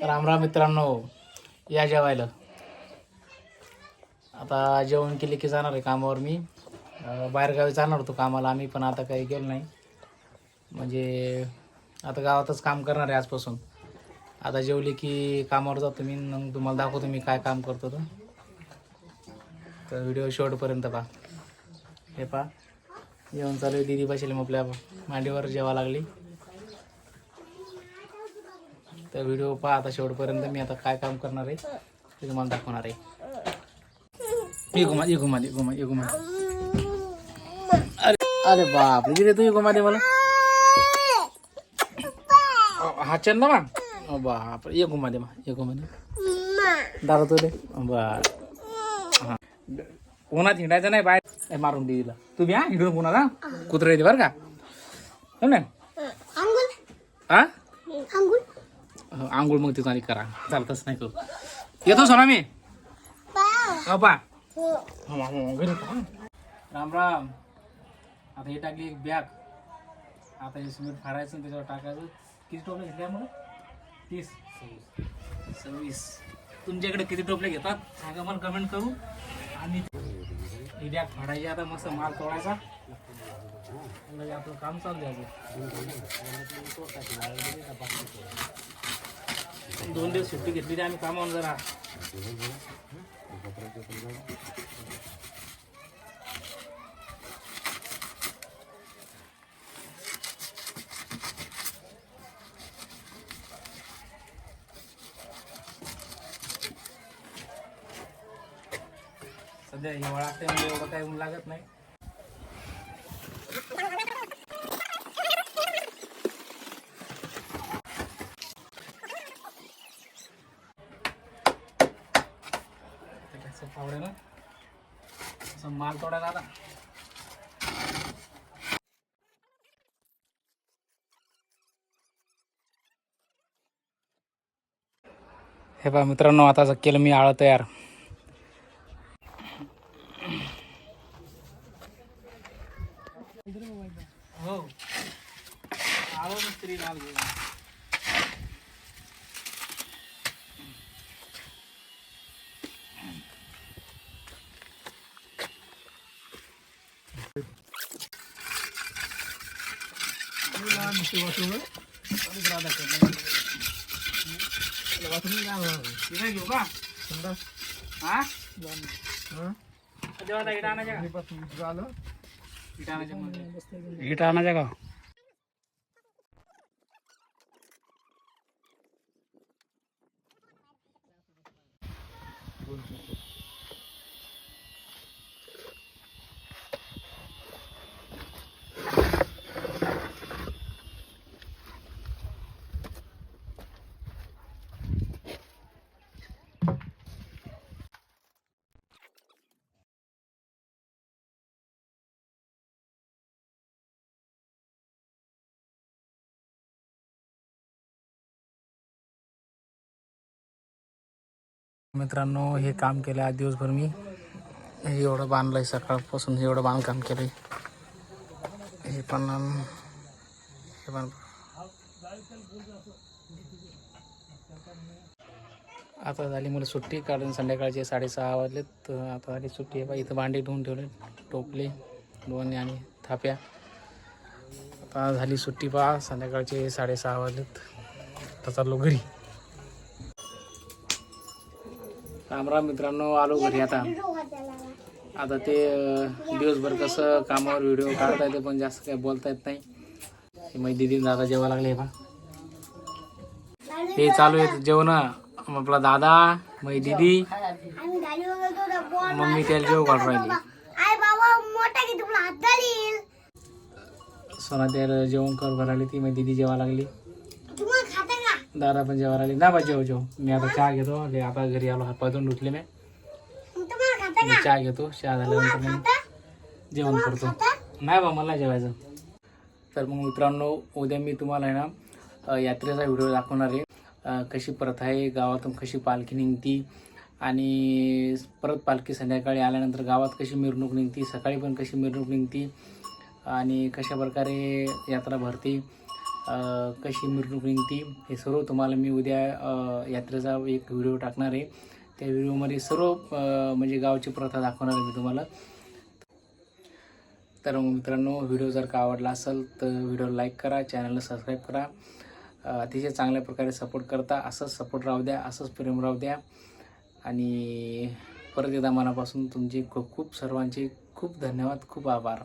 राम राम मित्रांनो या जेवायला. आता जेवण केले की जाणार आहे कामावर मी. बाहेरगावी जाणार होतो कामाला आम्ही पण आता काही गेलो नाही. म्हणजे आता गावातच काम करणार आहे आजपासून. आता जेवले की कामावर जातो मी मग तुम्हाला दाखवतो मी काय काम करतो तर व्हिडिओ शेवटपर्यंत पहा. हे पहा. जेवण चालू आहे. दिदी बसेल मग आपल्या मांडीवर जेवा लागली. तर व्हिडिओ पहा आता शेवटपर्यंत मी आता काय काम करणार आहे ते तुम्हाला दाखवणार आहे. ये घुमा ये घुमा दे घुमा ये घुमा दे. अरे अरे बाप रे तू ये घुमा दे मला. हा चल ना मा बाप ये घुमा दे मा ये घुमा दे. दादा तू दे. बर हा. उन्हात हिंडायचं नाही बाहेर. मारून दे तिला तू बी हा हिंडून उन्हात हा. कुत्रे येते बरं का? हो ना? हा हो, आंघोळ मग तिथून आधी करा. चालतच नाही करू येतो सोना मी बाबा राम राम. आता हे टाकली एक बॅग आता हे सिमेंट फाडायचं त्याच्यावर टाकायचं. किती टोपले घेतले मग तीस. सव्वीस. सव्वीस तुमच्याकडे किती टोपले घेतात? सांगा मला कमेंट करू. आणि ही बॅग फाडायची. आता मस्त माल तोडायचा. आपलं काम चालू द्यायचं दोन दिवस सुट्टी घेतली होती आम्ही कामावर जरा. सध्या हिवाळा असल्यामुळे एवढं काही ऊन लागत नाही. त्याचं फावड्यानं असं माल तोडायला आता हे पहा मित्रांनो आता केलं मी आळं तयार. हो. आळं मिस्त्री लाल घेऊन तिथे घेऊ का हा जेव्हा आता इटा का इटा आणायच्या मध्ये इटा आणायच्या का मित्रांनो हे काम केलं आज दिवसभर मी. हे एवढं बांधलंय सकाळपासून हे एवढं बांधकाम केलंय. हे पण हे पण. आता झाली मला सुट्टी कारण संध्याकाळचे साडेसहा वाजलेत. तर आता झाली सुट्टी आहे बा इथं भांडे धुवून ठेवले टोपले दोन आणि थाप्या. आता झाली सुट्टी पहा संध्याकाळचे साडेसहा वाजलेत. आता चाललो घरी. रामराम राम मित्रांनो आलो घरी आता. आता ते दिवसभर कसं कामावर व्हिडिओ काढता येते पण जास्त काही बोलता येत नाही. हे मग दिदी दादा जेवा लागले बा हे चालू आहे जेवण. आपला दादा मग दिदी. मम्मी त्याला जेव काढून राहिली. सोना त्याला जेवण कर घराली ती मग दिदी जेवा लागली. दादा पण जेवायला आले. ना बा जेव जेव. मी आता चहा घेतो. ले आता घरी आलो हात पाय उठले मी. मी चहा घेतो. चहा झाल्यानंतर मग जेवण करतो. नाही बा मला जेवायचं. तर मग मित्रांनो उद्या मी तुम्हाला आहे ना यात्रेचा व्हिडिओ दाखवणार आहे. कशी प्रथा आहे गावातून कशी पालखी निघती आणि परत पालखी संध्याकाळी आल्यानंतर गावात कशी मिरवणूक निघती सकाळी पण कशी मिरवणूक निघती आणि कशा प्रकारे यात्रा भरते. कशी मिरवणूक निघते हे सर्व तुम्हाला मी उद्या यात्रेचा एक व्हिडिओ टाकणार आहे. त्या व्हिडिओमध्ये सर्व म्हणजे गावची प्रथा दाखवणार आहे मी तुम्हाला. तर मित्रांनो व्हिडिओ जर का आवडला असेल तर व्हिडिओ लाईक करा चॅनलला सबस्क्राईब करा. अतिशय चांगल्या प्रकारे सपोर्ट करता असंच सपोर्ट राहू द्या असंच प्रेम राहू द्या. आणि परत एकदा मनापासून तुमचे खूप खूप सर्वांचे खूप धन्यवाद खूप आभार.